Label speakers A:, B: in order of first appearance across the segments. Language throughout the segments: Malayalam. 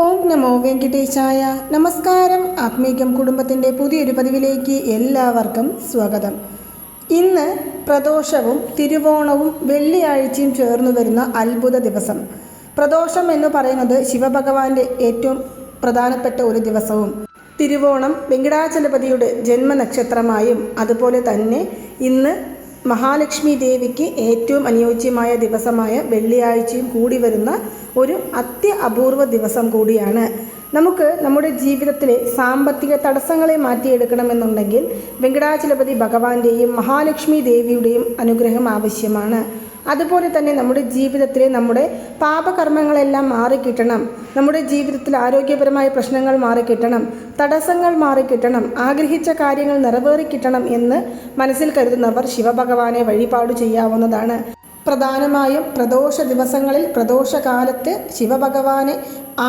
A: ഓം നമോ വെങ്കിടേശായ നമസ്കാരം. ആത്മീകം കുടുംബത്തിന്റെ പുതിയൊരു പതിവിലേക്ക് എല്ലാവർക്കും സ്വാഗതം. ഇന്ന് പ്രദോഷവും തിരുവോണവും വെള്ളിയാഴ്ചയും ചേർന്നു വരുന്ന അത്ഭുത ദിവസം. പ്രദോഷം എന്ന് പറയുന്നത് ശിവഭഗവാന്റെ ഏറ്റവും പ്രധാനപ്പെട്ട ഒരു ദിവസവും. തിരുവോണം വെങ്കടാചലപതിയുടെ ജന്മനക്ഷത്രമായും അതുപോലെ തന്നെ ഇന്ന് മഹാലക്ഷ്മി ദേവിക്ക് ഏറ്റവും അനുയോജ്യമായ ദിവസമായ വെള്ളിയാഴ്ചയും കൂടി വരുന്ന ഒരു അത്യ അപൂർവ ദിവസം കൂടിയാണ്. നമുക്ക് നമ്മുടെ ജീവിതത്തിലെ സാമ്പത്തിക തടസ്സങ്ങളെ മാറ്റിയെടുക്കണമെന്നുണ്ടെങ്കിൽ വെങ്കടാചലപതി ഭഗവാന്റെയും മഹാലക്ഷ്മി ദേവിയുടെയും അനുഗ്രഹം ആവശ്യമാണ്. അതുപോലെ തന്നെ നമ്മുടെ ജീവിതത്തിലെ നമ്മുടെ പാപകർമ്മങ്ങളെല്ലാം മാറിക്കിട്ടണം. നമ്മുടെ ജീവിതത്തിൽ ആരോഗ്യപരമായ പ്രശ്നങ്ങൾ മാറിക്കിട്ടണം. തടസ്സങ്ങൾ മാറിക്കിട്ടണം. ആഗ്രഹിച്ച കാര്യങ്ങൾ നിറവേറിക്കിട്ടണം എന്ന് മനസ്സിൽ കരുതുന്നവർ ശിവഭഗവാനെ വഴിപാട് ചെയ്യാവുന്നതാണ്. പ്രധാനമായും പ്രദോഷ ദിവസങ്ങളിൽ പ്രദോഷകാലത്ത് ശിവഭഗവാനെ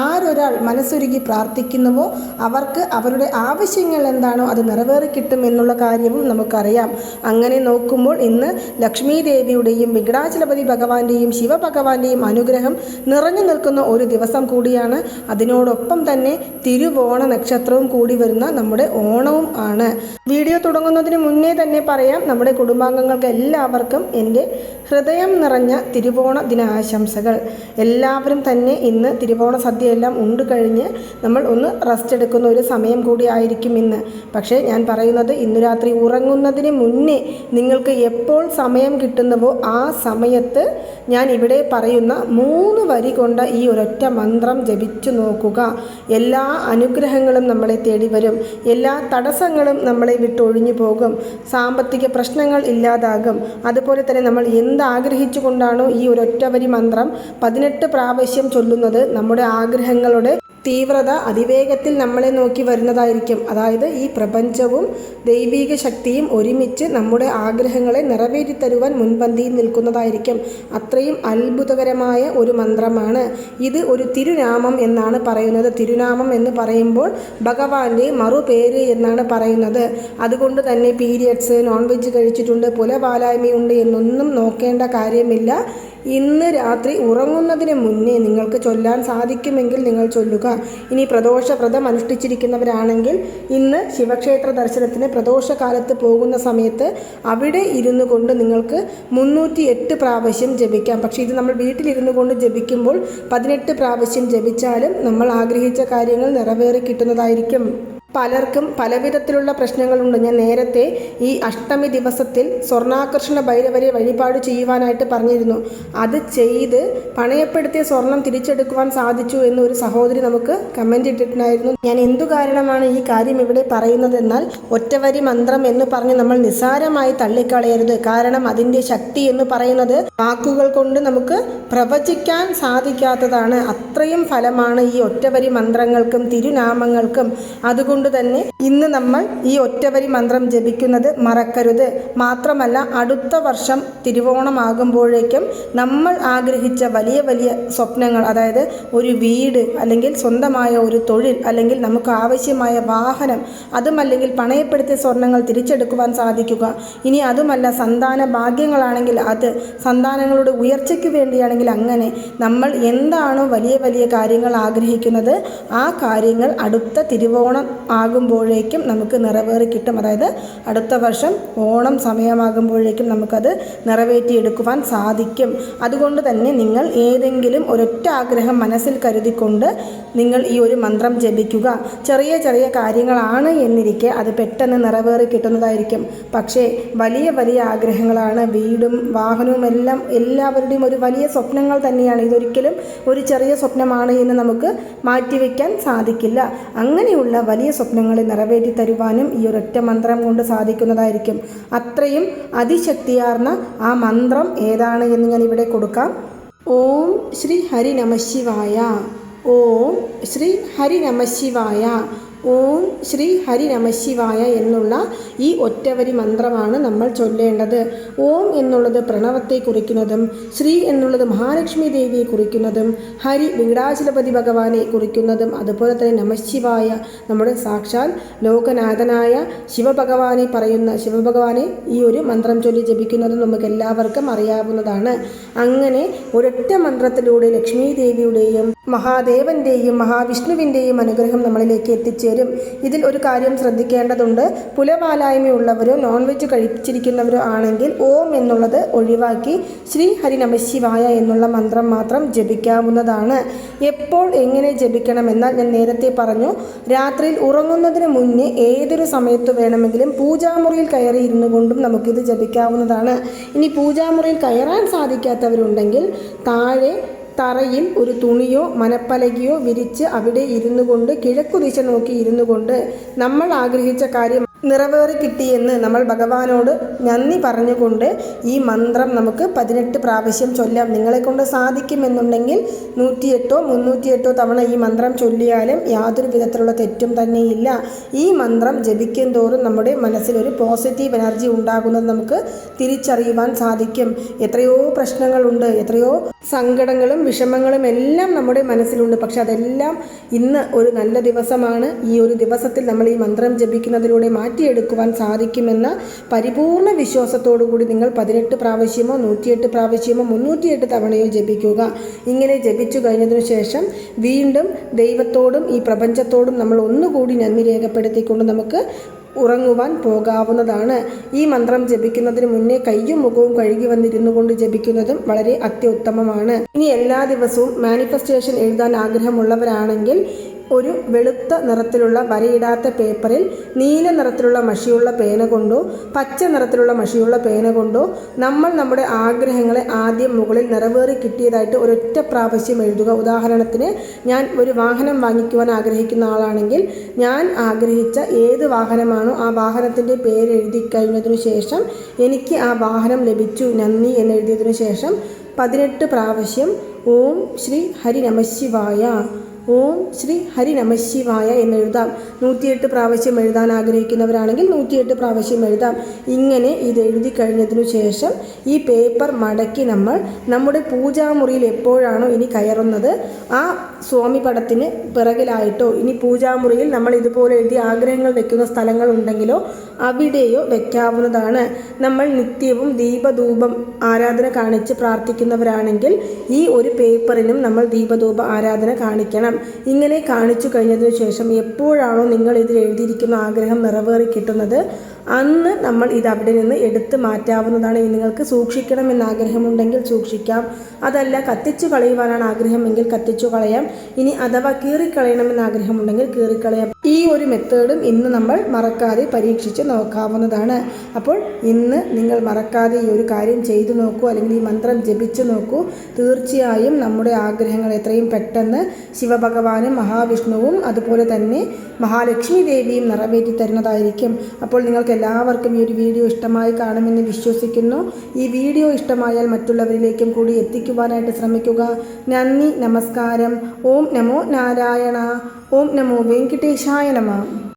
A: ആരൊരാൾ മനസ്സൊരുക്കി പ്രാർത്ഥിക്കുന്നുവോ അവർക്ക് അവരുടെ ആവശ്യങ്ങൾ എന്താണോ അത് നിറവേറി കിട്ടും എന്നുള്ള കാര്യവും നമുക്കറിയാം. അങ്ങനെ നോക്കുമ്പോൾ ഇന്ന് ലക്ഷ്മി ദേവിയുടെയും വിഘടാചലപതി ഭഗവാന്റെയും ശിവഭഗവാന്റെയും അനുഗ്രഹം നിറഞ്ഞു നിൽക്കുന്ന ഒരു ദിവസം കൂടിയാണ്. അതിനോടൊപ്പം തന്നെ തിരുവോണ നക്ഷത്രവും കൂടി വരുന്ന നമ്മുടെ ഓണവും ആണ്. വീഡിയോ തുടങ്ങുന്നതിന് മുന്നേ തന്നെ പറയാം നമ്മുടെ കുടുംബാംഗങ്ങൾക്ക് എല്ലാവർക്കും എന്റെ ഹൃദയം നിറഞ്ഞ തിരുവോണ ദിനാശംസകൾ. എല്ലാവരും തന്നെ ഇന്ന് തിരുവോണ സദ്യയെല്ലാം ഉണ്ട് കഴിഞ്ഞ് നമ്മൾ ഒന്ന് റെസ്റ്റ് എടുക്കുന്ന ഒരു സമയം കൂടി ആയിരിക്കും ഇന്ന്. പക്ഷേ ഞാൻ പറയുന്നത് ഇന്ന് രാത്രി ഉറങ്ങുന്നതിന് മുന്നേ നിങ്ങൾക്ക് എപ്പോൾ സമയം കിട്ടുന്നവോ ആ സമയത്ത് ഞാൻ ഇവിടെ പറയുന്ന മൂന്ന് വരി കൊണ്ട് ഈ ഒരൊറ്റ മന്ത്രം ജപിച്ചു നോക്കുക. എല്ലാ അനുഗ്രഹങ്ങളും നമ്മളെ തേടി വരും. എല്ലാ തടസ്സങ്ങളും നമ്മളെ വിട്ടൊഴിഞ്ഞു പോകും. സാമ്പത്തിക പ്രശ്നങ്ങൾ ഇല്ലാതാകും. അതുപോലെ തന്നെ നമ്മൾ എന്ത് ആഗ്രഹിച്ചുകൊണ്ടാണോ ഈ ഒരൊറ്റ വരി മന്ത്രം പതിനെട്ട് പ്രാവശ്യം ചൊല്ലുന്നത്. നമ്മുടെ ആഗ്രഹങ്ങളുടെ തീവ്രത അതിവേഗത്തിൽ നമ്മളെ നോക്കി വരുന്നതായിരിക്കും. അതായത് ഈ പ്രപഞ്ചവും ദൈവീക ശക്തിയും ഒരുമിച്ച് നമ്മുടെ ആഗ്രഹങ്ങളെ നിറവേറ്റിത്തരുവാൻ മുൻപന്തിയിൽ നിൽക്കുന്നതായിരിക്കും. അത്രയും അത്ഭുതകരമായ ഒരു മന്ത്രമാണ്. ഇത് ഒരു തിരുനാമം എന്നാണ് പറയുന്നത്. തിരുനാമം എന്ന് പറയുമ്പോൾ ഭഗവാന്റെ മറുപേര് എന്നാണ് പറയുന്നത്. അതുകൊണ്ട് തന്നെ പീരിയഡ്സ് നോൺ വെജ് കഴിച്ചിട്ടുണ്ട് പുലപാലായ്മയുണ്ട് എന്നൊന്നും നോക്കേണ്ട കാര്യമില്ല. ഇന്ന് രാത്രി ഉറങ്ങുന്നതിന് മുന്നേ നിങ്ങൾക്ക് ചൊല്ലാൻ സാധിക്കുമെങ്കിൽ നിങ്ങൾ ചൊല്ലുക. ഇനി പ്രദോഷ വ്രതം അനുഷ്ഠിച്ചിരിക്കുന്നവരാണെങ്കിൽ ഇന്ന് ശിവക്ഷേത്ര ദർശനത്തിന് പ്രദോഷകാലത്ത് പോകുന്ന സമയത്ത് അവിടെ ഇരുന്നു കൊണ്ട് നിങ്ങൾക്ക് മുന്നൂറ്റി എട്ട് പ്രാവശ്യം ജപിക്കാം. പക്ഷേ ഇത് നമ്മൾ വീട്ടിലിരുന്നു കൊണ്ട് ജപിക്കുമ്പോൾ പതിനെട്ട് പ്രാവശ്യം ജപിച്ചാലും നമ്മൾ ആഗ്രഹിച്ച കാര്യങ്ങൾ നിറവേറി കിട്ടുന്നതായിരിക്കും. പലർക്കും പലവിധത്തിലുള്ള പ്രശ്നങ്ങളുണ്ട്. ഞാൻ നേരത്തെ ഈ അഷ്ടമി ദിവസത്തിൽ സ്വർണാകർഷണ ഭൈരവരെ വഴിപാട് ചെയ്യുവാനായിട്ട് പറഞ്ഞിരുന്നു. അത് ചെയ്ത് പണയപ്പെടുത്തിയ സ്വർണം തിരിച്ചെടുക്കുവാൻ സാധിച്ചു എന്ന് ഒരു സഹോദരി നമുക്ക് കമന്റ് ഇട്ടിട്ടുണ്ടായിരുന്നു. ഞാൻ എന്തു കാരണമാണ് ഈ കാര്യം ഇവിടെ പറയുന്നതെന്നാൽ ഒറ്റവരി മന്ത്രം എന്ന് പറഞ്ഞ് നമ്മൾ നിസ്സാരമായി തള്ളിക്കളയരുത്. കാരണം അതിന്റെ ശക്തി എന്ന് പറയുന്നത് വാക്കുകൾ കൊണ്ട് നമുക്ക് പ്രവചിക്കാൻ സാധിക്കാത്തതാണ്. അത്രയും ഫലമാണ് ഈ ഒറ്റവരി മന്ത്രങ്ങൾക്കും തിരുനാമങ്ങൾക്കും. അതുകൊണ്ട് കൊണ്ട് തന്നെ ഇന്ന് നമ്മൾ ഈ ഒറ്റവരി മന്ത്രം ജപിക്കുന്നത് മറക്കരുത്. മാത്രമല്ല അടുത്ത വർഷം തിരുവോണമാകുമ്പോഴേക്കും നമ്മൾ ആഗ്രഹിച്ച വലിയ വലിയ സ്വപ്നങ്ങൾ അതായത് ഒരു വീട് അല്ലെങ്കിൽ സ്വന്തമായ ഒരു തൊഴിൽ അല്ലെങ്കിൽ നമുക്ക് ആവശ്യമായ വാഹനം അതുമല്ലെങ്കിൽ പണയപ്പെടുത്തിയ സ്വർണങ്ങൾ തിരിച്ചെടുക്കുവാൻ സാധിക്കുക. ഇനി അതുമല്ല സന്താന ഭാഗ്യങ്ങളാണെങ്കിൽ അത് സന്താനങ്ങളുടെ ഉയർച്ചയ്ക്ക് വേണ്ടിയാണെങ്കിൽ അങ്ങനെ നമ്മൾ എന്താണോ വലിയ വലിയ കാര്യങ്ങൾ ആഗ്രഹിക്കുന്നത് ആ കാര്യങ്ങൾ അടുത്ത തിരുവോണം ആകുമ്പോഴേക്കും നമുക്ക് നിറവേറി കിട്ടും. അതായത് അടുത്ത വർഷം ഓണം സമയമാകുമ്പോഴേക്കും നമുക്കത് നിറവേറ്റിയെടുക്കുവാൻ സാധിക്കും. അതുകൊണ്ട് തന്നെ നിങ്ങൾ ഏതെങ്കിലും ഒരൊറ്റ ആഗ്രഹം മനസ്സിൽ കരുതിക്കൊണ്ട് നിങ്ങൾ ഈ ഒരു മന്ത്രം ജപിക്കുക. ചെറിയ ചെറിയ കാര്യങ്ങളാണ് എന്നിരിക്കെ അത് പെട്ടെന്ന് നിറവേറി കിട്ടുന്നതായിരിക്കും. പക്ഷേ വലിയ വലിയ ആഗ്രഹങ്ങളാണ്. വീടും വാഹനവും എല്ലാം എല്ലാവരുടെയും ഒരു വലിയ സ്വപ്നങ്ങൾ തന്നെയാണ്. ഇതൊരിക്കലും ഒരു ചെറിയ സ്വപ്നമാണ് എന്ന് നമുക്ക് മാറ്റിവെക്കാൻ സാധിക്കില്ല. അങ്ങനെയുള്ള വലിയ സ്വപ്നങ്ങളെ നിറവേറ്റി തരുവാനും ഈ ഒരൊറ്റ മന്ത്രം കൊണ്ട് സാധിക്കുന്നതായിരിക്കും. അത്രയും അതിശക്തിയാർന്ന ആ മന്ത്രം ഏതാണ് എന്ന് ഞാൻ ഇവിടെ കൊടുക്കാം. ഓം ശ്രീ ഹരി നമശിവായ ഓം ശ്രീ ഹരി നമശിവായ ഓം ശ്രീ ഹരി നമശിവായ എന്നുള്ള ഈ ഒറ്റവരി മന്ത്രമാണ് നമ്മൾ ചൊല്ലേണ്ടത്. ഓം എന്നുള്ളത് പ്രണവത്തെ കുറിക്കുന്നതും ശ്രീ എന്നുള്ളത് മഹാലക്ഷ്മി ദേവിയെ കുറിക്കുന്നതും ഹരി വീടാചലപതി ഭഗവാനെ കുറിക്കുന്നതും അതുപോലെ തന്നെ നമശിവായ നമ്മുടെ സാക്ഷാൽ ലോകനാഥനായ ശിവഭഗവാനെ പറയുന്ന ശിവഭഗവാനെ ഈ ഒരു മന്ത്രം ചൊല്ലി ജപിക്കുന്നതും നമുക്ക് എല്ലാവർക്കും അറിയാവുന്നതാണ്. അങ്ങനെ ഒരൊറ്റ മന്ത്രത്തിലൂടെ ലക്ഷ്മി ദേവിയുടെയും മഹാദേവന്റെയും മഹാവിഷ്ണുവിന്റെയും അനുഗ്രഹം നമ്മളിലേക്ക് എത്തിച്ചേരും ഇതിൽ ഒരു കാര്യം ശ്രദ്ധിക്കേണ്ടതുണ്ട്. പുലപാലായ്മയുള്ളവരോ നോൺ വെജ് കഴിച്ചിരിക്കുന്നവരോ ആണെങ്കിൽ ഓം എന്നുള്ളത് ഒഴിവാക്കി ശ്രീ ഹരിനമശിവായ എന്നുള്ള മന്ത്രം മാത്രം ജപിക്കാവുന്നതാണ്. എപ്പോൾ എങ്ങനെ ജപിക്കണമെന്നാൽ ഞാൻ നേരത്തെ പറഞ്ഞു. രാത്രിയിൽ ഉറങ്ങുന്നതിന് മുന്നേ ഏതൊരു സമയത്ത് വേണമെങ്കിലും പൂജാമുറിയിൽ കയറി ഇരുന്നു കൊണ്ടും നമുക്കിത് ജപിക്കാവുന്നതാണ്. ഇനി പൂജാമുറിയിൽ കയറാൻ സാധിക്കാത്തവരുണ്ടെങ്കിൽ താഴെ തറയിൽ ഒരു തുണിയോ മനപ്പലകയോ വിരിച്ച് അവിടെ ഇരുന്നു കൊണ്ട് കിഴക്കുദിശ നോക്കി ഇരുന്നു കൊണ്ട് നമ്മൾ ആഗ്രഹിച്ച കാര്യം നിറവേറി കിട്ടിയെന്ന് നമ്മൾ ഭഗവാനോട് നന്ദി പറഞ്ഞുകൊണ്ട് ഈ മന്ത്രം നമുക്ക് പതിനെട്ട് പ്രാവശ്യം ചൊല്ലാം. നിങ്ങളെ കൊണ്ട് സാധിക്കുമെന്നുണ്ടെങ്കിൽ നൂറ്റിയെട്ടോ മുന്നൂറ്റിയെട്ടോ തവണ ഈ മന്ത്രം ചൊല്ലിയാലും യാതൊരു വിധത്തിലുള്ള തെറ്റും തന്നെയില്ല. ഈ മന്ത്രം ജപിക്കും തോറും നമ്മുടെ മനസ്സിലൊരു പോസിറ്റീവ് എനർജി ഉണ്ടാകുന്നത് നമുക്ക് തിരിച്ചറിയുവാൻ സാധിക്കും. എത്രയോ പ്രശ്നങ്ങളുണ്ട് എത്രയോ സങ്കടങ്ങളും വിഷമങ്ങളും എല്ലാം നമ്മുടെ മനസ്സിലുണ്ട്. പക്ഷെ അതെല്ലാം ഇന്ന് ഒരു നല്ല ദിവസമാണ്. ഈ ഒരു ദിവസത്തിൽ നമ്മൾ ഈ മന്ത്രം ജപിക്കുന്നതിലൂടെ മാറ്റിയെടുക്കുവാൻ സാധിക്കുമെന്ന പരിപൂർണ വിശ്വാസത്തോടുകൂടി നിങ്ങൾ പതിനെട്ട് പ്രാവശ്യമോ നൂറ്റിയെട്ട് പ്രാവശ്യമോ മുന്നൂറ്റിയെട്ട് തവണയോ ജപിക്കുക. ഇങ്ങനെ ജപിച്ചു കഴിഞ്ഞതിനു ശേഷം വീണ്ടും ദൈവത്തോടും ഈ പ്രപഞ്ചത്തോടും നമ്മൾ ഒന്നുകൂടി നന്ദി രേഖപ്പെടുത്തിക്കൊണ്ട് നമുക്ക് ഉറങ്ങുവാൻ പോകാവുന്നതാണ്. ഈ മന്ത്രം ജപിക്കുന്നതിന് മുന്നേ കയ്യും മുഖവും കഴുകി വന്നിരുന്നു കൊണ്ട് ജപിക്കുന്നതും വളരെ അത്യുത്തമമാണ്. ഇനി എല്ലാ ദിവസവും മാനിഫെസ്റ്റേഷൻ എഴുതാൻ ആഗ്രഹമുള്ളവരാണെങ്കിൽ ഒരു വെളുത്ത നിറത്തിലുള്ള വരയിടാത്ത പേപ്പറിൽ നീല നിറത്തിലുള്ള മഷിയുള്ള പേന കൊണ്ടോ പച്ച നിറത്തിലുള്ള മഷിയുള്ള പേന കൊണ്ടോ നമ്മൾ നമ്മുടെ ആഗ്രഹങ്ങളെ ആദ്യം മുകളിൽ നിറവേറി കിട്ടിയതായിട്ട് ഒരൊറ്റ പ്രാവശ്യം എഴുതുക. ഉദാഹരണത്തിന് ഞാൻ ഒരു വാഹനം വാങ്ങിക്കുവാൻ ആഗ്രഹിക്കുന്ന ആളാണെങ്കിൽ ഞാൻ ആഗ്രഹിച്ച ഏത് വാഹനമാണോ ആ വാഹനത്തിന്റെ പേര് എഴുതി കഴിഞ്ഞതിനു ശേഷം എനിക്ക് ആ വാഹനം ലഭിച്ചു നന്ദി എന്ന് എഴുതിയതിനു ശേഷം പതിനെട്ട് പ്രാവശ്യം ഓം ശ്രീ ഹരി നമശിവായ ഓം ശ്രീ ഹരി നമശിവായ എന്നെഴുതാം. നൂറ്റിയെട്ട് പ്രാവശ്യം എഴുതാൻ ആഗ്രഹിക്കുന്നവരാണെങ്കിൽ നൂറ്റിയെട്ട് പ്രാവശ്യം എഴുതാം. ഇങ്ങനെ ഇത് എഴുതി കഴിഞ്ഞതിനു ശേഷം ഈ പേപ്പർ മടക്കി നമ്മൾ നമ്മുടെ പൂജാമുറിയിൽ എപ്പോഴാണോ ഇനി കയറുന്നത് ആ സ്വാമി പടത്തിന് പിറകിലായിട്ടോ ഇനി പൂജാമുറിയിൽ നമ്മൾ ഇതുപോലെ എഴുതി ആഗ്രഹങ്ങൾ വെക്കുന്ന സ്ഥലങ്ങൾ ഉണ്ടെങ്കിലോ അവിടെയോ വെക്കാവുന്നതാണ്. നമ്മൾ നിത്യവും ദീപധൂപം ആരാധന കാണിച്ച് പ്രാർത്ഥിക്കുന്നവരാണെങ്കിൽ ഈ ഒരു പേപ്പറിനും നമ്മൾ ദീപധൂപ ആരാധന കാണിക്കണം. ഇങ്ങനെ കാണിച്ചു കഴിഞ്ഞതിന് ശേഷം എപ്പോഴാണോ നിങ്ങൾ ഇതിൽ എഴുതിയിരിക്കുന്ന ആഗ്രഹം നിറവേറി കിട്ടുന്നത് അന്ന് നമ്മൾ ഇത് അവിടെ നിന്ന് എടുത്തു മാറ്റാവുന്നതാണ്. നിങ്ങൾക്ക് സൂക്ഷിക്കണമെന്ന് ആഗ്രഹമുണ്ടെങ്കിൽ സൂക്ഷിക്കാം. അതല്ല കത്തിച്ചു കളയുവാനാണ് ആഗ്രഹമെങ്കിൽ കത്തിച്ചു കളയാം. ഇനി അഥവാ കീറിക്കളയണമെന്ന് ആഗ്രഹമുണ്ടെങ്കിൽ കീറിക്കളയാം. ഈ ഒരു മെത്തേഡും ഇന്ന് നമ്മൾ മറക്കാതെ പരീക്ഷിച്ച് നോക്കാവുന്നതാണ്. അപ്പോൾ ഇന്ന് നിങ്ങൾ മറക്കാതെ ഈ ഒരു കാര്യം ചെയ്തു നോക്കൂ അല്ലെങ്കിൽ ഈ മന്ത്രം ജപിച്ചു നോക്കൂ. തീർച്ചയായും നമ്മുടെ ആഗ്രഹങ്ങൾ എത്രയും പെട്ടെന്ന് ശിവഭഗവാനും മഹാവിഷ്ണുവും അതുപോലെ തന്നെ മഹാലക്ഷ്മി ദേവിയും നിറവേറ്റി തരുന്നതായിരിക്കും. അപ്പോൾ നിങ്ങൾക്ക് എല്ലാവർക്കും ഈ ഒരു വീഡിയോ ഇഷ്ടമായി കാണുമെന്ന് വിശ്വസിക്കുന്നു. ഈ വീഡിയോ ഇഷ്ടമായാൽ മറ്റുള്ളവരിലേക്കും കൂടി എത്തിക്കുവാനായിട്ട് ശ്രമിക്കുക. നന്ദി നമസ്കാരം. ഓം നമോ നാരായണ. ഓം നമോ വെങ്കിട്ടേശായ നമ.